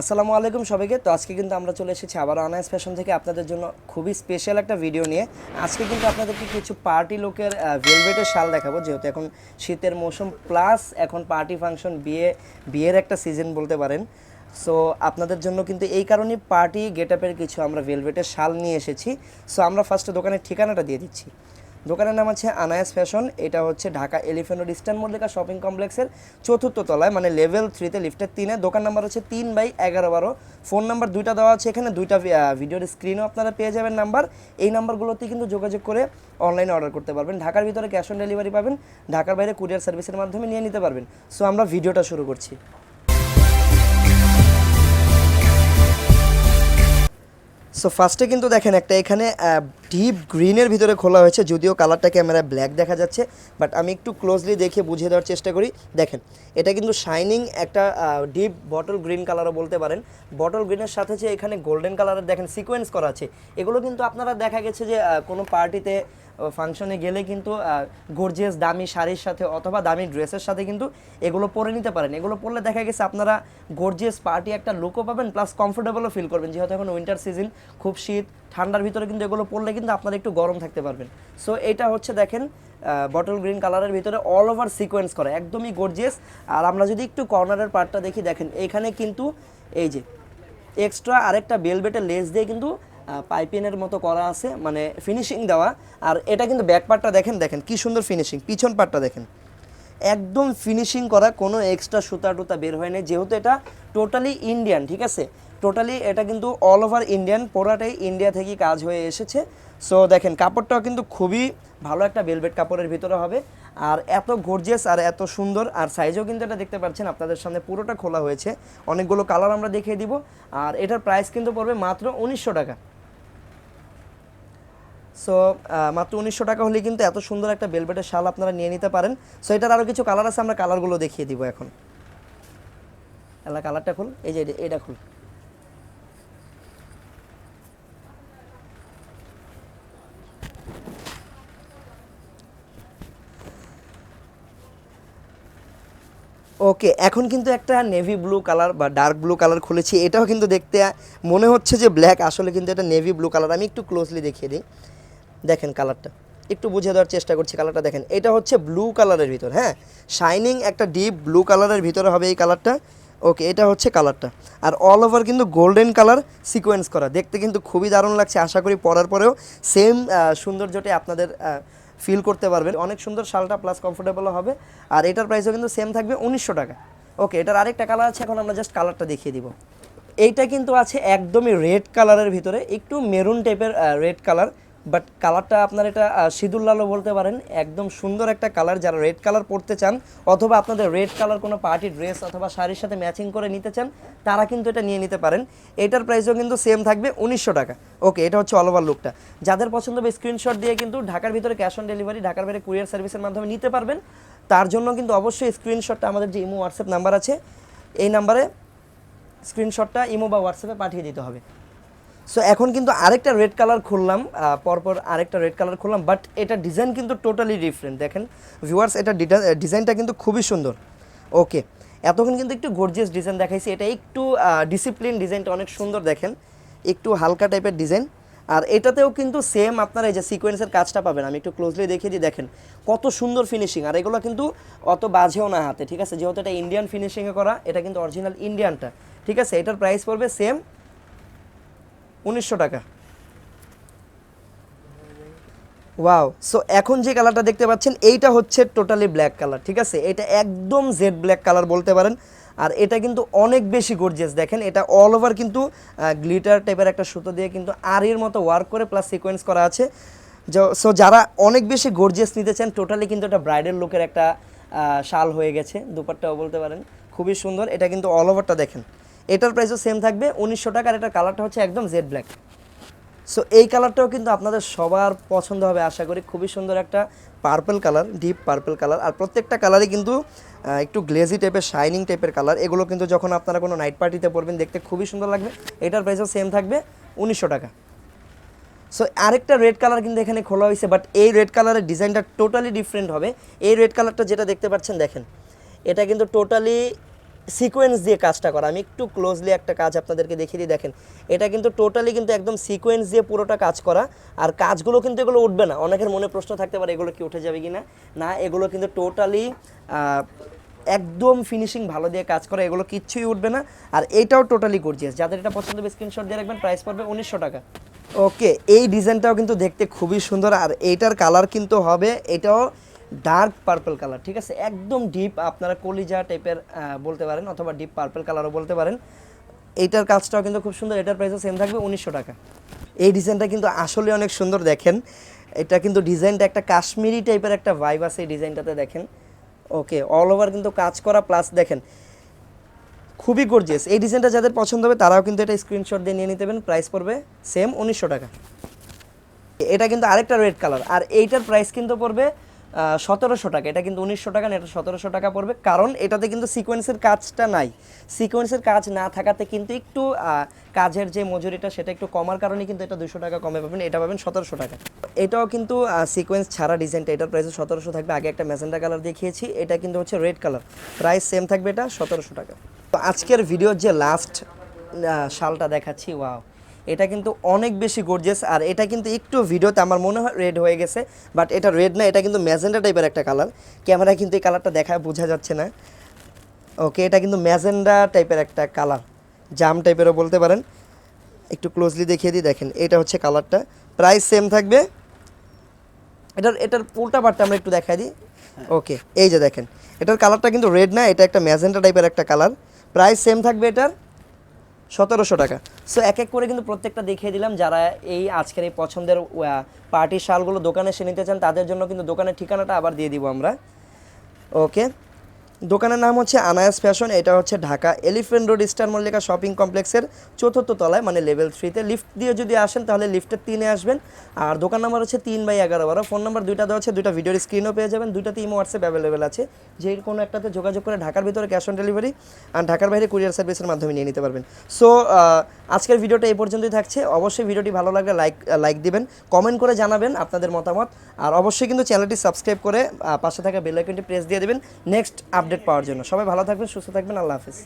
আসসালামু আলাইকুম সবাইকে। তো আজকে কিন্তু আমরা চলে এসেছি আবার অনায়াস ফ্যাশন থেকে আপনাদের জন্য খুবই স্পেশাল একটা ভিডিও নিয়ে। আজকে কিন্তু আপনাদেরকে কিছু পার্টি লোকের ভেলভেটের শাল দেখাবো, যেহেতু এখন শীতের মৌসুম প্লাস এখন পার্টি ফাংশন বিয়ে, বিয়ের একটা সিজন বলতে পারেন। সো আপনাদের জন্য কিন্তু এই কারণেই পার্টি গেট কিছু আমরা ভেলভেটের শাল নিয়ে এসেছি। সো আমরা ফার্স্টে দোকানের ঠিকানাটা দিয়ে দিচ্ছি। দোকানের নাম আছে আনায়াস ফ্যাশন, এটা হচ্ছে Dhaka elephant road, eastern Mallika shopping কমপ্লেক্সের চতুর্থ তলায় মানে লেভেল থ্রিতে লিফটের তিনে। দোকান নাম্বার হচ্ছে তিন বাই এগারো বারো। ফোন নাম্বার দুইটা দেওয়া আছে এখানে, দুইটা ভিডিওর স্ক্রিনও আপনারা পেয়ে যাবেন নাম্বার এই নাম্বারগুলোতে কিন্তু যোগাযোগ করে অনলাইনে অর্ডার করতে পারবেন। ঢাকার ভিতরে ক্যাশ অন ডেলিভারি পাবেন, ঢাকার বাইরে কুরিয়ার সার্ভিসের মাধ্যমে নিয়ে নিতে পারবেন। সো আমরা ভিডিওটা শুরু করছি। সো ফার্স্টে কিন্তু দেখেন একটা এখানে ডিপ গ্রিনের ভিতরে খোলা হয়েছে, যদিও কালারটা ক্যামেরায় ব্ল্যাক দেখা যাচ্ছে, বাট আমি একটু ক্লোজলি দেখে বুঝিয়ে দেওয়ার চেষ্টা করি। দেখেন, এটা কিন্তু শাইনিং একটা ডিপ বটল গ্রিন কালারও বলতে পারেন। বটল গ্রিনের সাথে যে এখানে গোল্ডেন কালারের দেখেন সিকোয়েন্স করা আছে, এগুলো কিন্তু আপনারা দেখা গেছে যে কোনো পার্টিতে ফাংশনে গেলে কিন্তু গর্জিয়াস দামি শাড়ির সাথে অথবা দামি ড্রেসের সাথে কিন্তু এগুলো পরে নিতে পারেন। এগুলো পরলে দেখা গেছে আপনারা গর্জিয়াস পার্টি একটা লুকও পাবেন প্লাস কমফোর্টেবলও ফিল করবেন। যেহেতু এখন উইন্টার সিজন খুব শীত ঠান্ডার ভিতরে কিন্তু এগুলো পরলে কিন্তু আপনারা একটু গরম থাকতে পারবেন। সো এটা হচ্ছে দেখেন বটল গ্রিন কালারের ভিতরে অল ওভার সিকোয়েন্স করা, একদমই গর্জিয়াস আর আমরা যদি একটু কর্নারের পার্টটা দেখি, দেখেন, এখানে কিন্তু এই যে এক্সট্রা আরেকটা বেলবেটের লেস দিয়ে কিন্তু পাইপিনের মতো করা আছে মানে ফিনিশিং দেওয়া। আর এটা কিন্তু ব্যাক পার্টটা দেখেন দেখেন, কি সুন্দর ফিনিশিং পিছন পার্টটা দেখেন। একদম ফিনিশিং করা কোনো এক্সট্রা সুতা টুতা বের হয় না যেহেতু এটা টোটালি ইন্ডিয়ান ঠিক আছে? টোটালি এটা কিন্তু অল ওভার ইন্ডিয়ান পুরাটাই ইন্ডিয়া থেকেই কাজ হয়ে এসেছে। সো দেখেন, কাপড়টাও কিন্তু খুবই ভালো একটা বেলভেট কাপড়ের ভিতরে হবে। আর এত গর্জিয়াস আর এত সুন্দর, আর সাইজও কিন্তু এটা দেখতে পাচ্ছেন, আপনাদের সামনে পুরোটা খোলা হয়েছে। অনেকগুলো কালার আমরা দেখিয়ে দিব। আর এটার প্রাইস কিন্তু পড়বে মাত্র উনিশশো টাকা। সো মাত্র উনিশশো টাকা হলে কিন্তু এত সুন্দর একটা বেলভেটের শাল আপনারা নিয়ে নিতে পারেন। সো এটার আরও কিছু কালার আছে, আমরা কালারগুলো দেখিয়ে দিব এখন। এলা কালারটা খুল। এই যে, এটা খুল। ওকে এখন কিন্তু একটা নেভি ব্লু কালার বা ডার্ক ব্লু কালার খুলেছি। এটাও কিন্তু দেখতে মনে হচ্ছে যে ব্ল্যাক আসলে কিন্তু এটা নেভি ব্লু কালার আমি একটু ক্লোজলি দেখিয়ে দিই। দেখেন কালারটা একটু বুঝে দেওয়ার চেষ্টা করছি কালারটা দেখেন, এটা হচ্ছে ব্লু কালারের ভিতর হ্যাঁ? শাইনিং একটা ডিপ ব্লু কালারের ভিতরে হবে এই কালারটা ওকে, এটা হচ্ছে কালারটা। আর অল ওভার কিন্তু গোল্ডেন কালার সিকোয়েন্স করা। দেখতে কিন্তু খুবই দারুণ লাগছে, আশা করি পরার পরেও সেম সৌন্দর্যটি আপনাদের ফিল করতে পারবেন। অনেক সুন্দর শালটা প্লাস কমফোর্টেবলও হবে। আর এটার প্রাইসও কিন্তু সেম থাকবে উনিশশো টাকা। ওকে, এটার আরেকটা কালার আছে, এখন আমরা জাস্ট কালারটা দেখিয়ে দিব। এইটা কিন্তু আছে একদমই রেড কালারের ভিতরে, একটু মেরুন টাইপের রেড কালার বাট কালারটা আপনার এটা সিঁদুর লালও বলতে পারেন, একদম সুন্দর একটা কালার। যারা রেড কালার পরতে চান অথবা আপনাদের রেড কালার কোনো পার্টি ড্রেস অথবা শাড়ির সাথে ম্যাচিং করে নিতে চান, তারা কিন্তু এটা নিয়ে নিতে পারেন। এটার প্রাইসও কিন্তু সেম থাকবে উনিশশো টাকা। ওকে এটা হচ্ছে অল ওভার লুকটা যাদের পছন্দ হবে স্ক্রিনশট দিয়ে কিন্তু ঢাকার ভিতরে ক্যাশ অন ডেলিভারি ঢাকার বাইরে কুরিয়ার সার্ভিসের মাধ্যমে নিতে পারবেন। তার জন্য কিন্তু অবশ্যই স্ক্রিনশটটা আমাদের যে ইমো হোয়াটসঅ্যাপ নাম্বার আছে, এই নাম্বারে স্ক্রিনশটটা ইমো বা হোয়াটসঅ্যাপে পাঠিয়ে দিতে হবে। সো এখন কিন্তু আরেকটা রেড কালার খুললাম পরপর আরেকটা রেড কালার খুললাম বাট এটা ডিজাইন কিন্তু টোটালি ডিফারেন্ট দেখেন ভিউয়ার্স এটা ডিজাইনটা কিন্তু খুবই সুন্দর। ওকে এতক্ষণ কিন্তু একটু গর্জিয়াস ডিজাইন দেখাইছি। এটা একটু ডিসিপ্লিন ডিজাইনটা অনেক সুন্দর, দেখেন। একটু হালকা টাইপের ডিজাইন আর এটাতেও কিন্তু সেম আপনারা এই যে সিকোয়েন্সের কাজটা পাবেন। আমি একটু ক্লোজলি দেখিয়ে দিই, দেখেন, কত সুন্দর ফিনিশিং আর এগুলো কিন্তু অত বাজেও না হাতে, ঠিক আছে? যেহেতু এটা ইন্ডিয়ান ফিনিশিংয়ে করা, এটা কিন্তু অরিজিনাল ইন্ডিয়ানটা ঠিক আছে? এটার প্রাইস পড়বে সেম উনিশশো টাকা। ওয়াও সো এখন যে কালারটা দেখতে পাচ্ছেন, এইটা হচ্ছে টোটালি ব্ল্যাক কালার ঠিক আছে? এটা একদম জেড ব্ল্যাক কালার বলতে পারেন। আর এটা কিন্তু অনেক বেশি গর্জিয়াস দেখেন, এটা অল ওভার কিন্তু গ্লিটার টাইপের একটা সুতো দিয়ে কিন্তু আরির মতো ওয়ার্ক করে প্লাস সিকোয়েন্স করা আছে। সো যারা অনেক বেশি গর্জিয়াস নিতে চান টোটালি কিন্তু এটা ব্রাইডাল লুকের একটা শাল হয়ে গেছে দুপারটাও বলতে পারেন। খুবই সুন্দর, এটা কিন্তু অল ওভারটা দেখেন। এটার প্রাইসও সেম থাকবে, উনিশশো টাকার এটার কালারটা হচ্ছে একদম জেড ব্ল্যাক সো এই কালারটাও কিন্তু আপনাদের সবার পছন্দ হবে, আশা করি খুবই সুন্দর একটা purple colour deep purple colour আর প্রত্যেকটা কালারই কিন্তু একটু গ্লেজি টাইপের শাইনিং টাইপের কালার এগুলো কিন্তু যখন আপনারা কোনো নাইট পার্টিতে পরবেন, দেখতে খুবই সুন্দর লাগবে। এটার প্রাইসও সেম থাকবে, উনিশশো টাকা। সো আরেকটা রেড কালার কিন্তু এখানে খোলা হয়েছে বাট এই রেড কালারের ডিজাইনটা টোটালি ডিফারেন্ট হবে। এই রেড কালারটা যেটা দেখতে পাচ্ছেন, দেখেন। এটা কিন্তু টোটালি সিকোয়েন্স দিয়ে কাজটা করা। আমি একটু ক্লোজলি একটা কাজ আপনাদেরকে দেখিয়ে দিই। দেখেন, এটা কিন্তু টোটালি কিন্তু একদম সিকোয়েন্স দিয়ে পুরোটা কাজ করা। আর কাজগুলো কিন্তু এগুলো উঠবে না। অনেকের মনে প্রশ্ন থাকতে পারে, এগুলো কি উঠে যাবে কি না না এগুলো কিন্তু টোটালি একদম ফিনিশিং ভালো দিয়ে কাজ করা। এগুলো কিচ্ছুই উঠবে না। আর এইটাও টোটালি গর্জিয়াস যাদের এটা পছন্দ হবে স্ক্রিনশট দিয়ে রাখবেন। প্রাইস পড়বে উনিশশো টাকা। ওকে এই ডিজাইনটাও কিন্তু দেখতে খুবই সুন্দর। আর এইটার কালার কিন্তু হবে, এটাও ডার্ক পার্পল কালার ঠিক আছে? একদম ডিপ আপনারা কলিজা টাইপের বলতে পারেন অথবা ডিপ পার্পল কালারও বলতে পারেন। এইটার কাজটাও কিন্তু খুব সুন্দর, এটার প্রাইসও সেম থাকবে উনিশশো টাকা। এই ডিজাইনটা কিন্তু আসলে অনেক সুন্দর, দেখেন। এটা কিন্তু ডিজাইনটা একটা কাশ্মীরি টাইপের একটা ভাইব আছে এই ডিজাইনটাতে দেখেন। ওকে অল ওভার কিন্তু কাজ করা প্লাস দেখেন, খুবই গর্জিয়াস এই ডিজাইনটা যাদের পছন্দ হবে, তারাও কিন্তু এটা স্ক্রিনশট দিয়ে নিয়ে নিতে পারেন প্রাইস পড়বে সেম উনিশশো টাকা। এটা কিন্তু আরেকটা রেড কালার আর এইটার প্রাইস কিন্তু পড়বে সতেরোশো টাকা। এটা কিন্তু উনিশশো টাকা না, এটা সতেরোশো টাকা পড়বে। কারণ এটাতে কিন্তু সিকোয়েন্সের কাজটা নাই। সিকোয়েন্সের কাজ না থাকাতে কিন্তু একটু কাজের যে মজুরিটা সেটা একটু কমার কারণে কিন্তু এটা দুশো টাকা কমে পাবেন, এটা পাবেন সতেরোশো টাকা। এটাও কিন্তু সিকোয়েন্স ছাড়া ডিজাইনটা এটার প্রাইস সতেরোশো থাকবে। আগে একটা ম্যাজেন্ডা কালার দেখিয়েছি, এটা কিন্তু হচ্ছে রেড কালার প্রাইস সেম থাকবে এটা সতেরোশো টাকা। তো আজকের ভিডিওর যে লাস্ট শালটা দেখাচ্ছি ওয়াও এটা কিন্তু অনেক বেশি গর্জিয়াস আর এটা কিন্তু একটু ভিডিওতে আমার মনে হয় রেড হয়ে গেছে বাট এটা রেড না, এটা কিন্তু ম্যাজেন্ডা টাইপের একটা কালার ক্যামেরায় কিন্তু এই কালারটা দেখায়, বোঝা যাচ্ছে না। ওকে এটা কিন্তু ম্যাজেন্ডা টাইপের একটা কালার জাম টাইপেরও বলতে পারেন। একটু ক্লোজলি দেখিয়ে দিই, দেখেন, এটা হচ্ছে কালারটা প্রাইস সেম থাকবে। এটার এটার উল্টা পার্টটা আমরা একটু দেখাই দিই। ওকে এই যে দেখেন, এটার কালারটা কিন্তু রেড না, এটা একটা ম্যাজেন্টা টাইপের একটা কালার প্রাইস সেম থাকবে এটার। সতেরোশো টাকা। সো এক এক করে কিন্তু প্রত্যেকটা দেখিয়ে দিলাম যারা এই আজকের এই পছন্দের পার্টির শালগুলো দোকানে এসে নিতে চান, তাদের জন্য কিন্তু দোকানের ঠিকানাটা আবার দিয়ে দিব আমরা। ওকে দোকানের নাম হচ্ছে আনায়াস ফ্যাশন, এটা হচ্ছে Dhaka. Elephant road star Mallika shopping কমপ্লেক্সের চতুর্থ তলায় মানে লেভেল থ্রিতে লিফট দিয়ে যদি আসেন, তাহলে লিফটের তিনে আসবেন। আর দোকান নাম্বার হচ্ছে তিন বাই এগারো বারো। ফোন নাম্বার দুইটা দেওয়া আছে, দুইটা ভিডিওর স্ক্রিনও পেয়ে যাবেন। দুইটাতে ইমো হোয়াটসঅ্যাপ অ্যাভেলেবেল আছে। যে কোনো একটাতে যোগাযোগ করে ঢাকার ভিতরে ক্যাশ অন ডেলিভারি আর ঢাকার বাইরে কুরিয়ার সার্ভিসের মাধ্যমে নিয়ে নিতে পারবেন। সো আজকের ভিডিওটা এই পর্যন্তই থাকছে। অবশ্যই ভিডিওটি ভালো লাগলে লাইক লাইক দিবেন কমেন্ট করে জানাবেন আপনাদের মতামত। আর অবশ্যই কিন্তু চ্যানেলটি সাবস্ক্রাইব করে পাশে থাকা বেল আইকনটি প্রেস দিয়ে দেবেন। নেক্সট আপডেট পাওয়ার জন্য। সবাই ভালো থাকবেন সুস্থ থাকবেন আল্লাহ হাফিজ।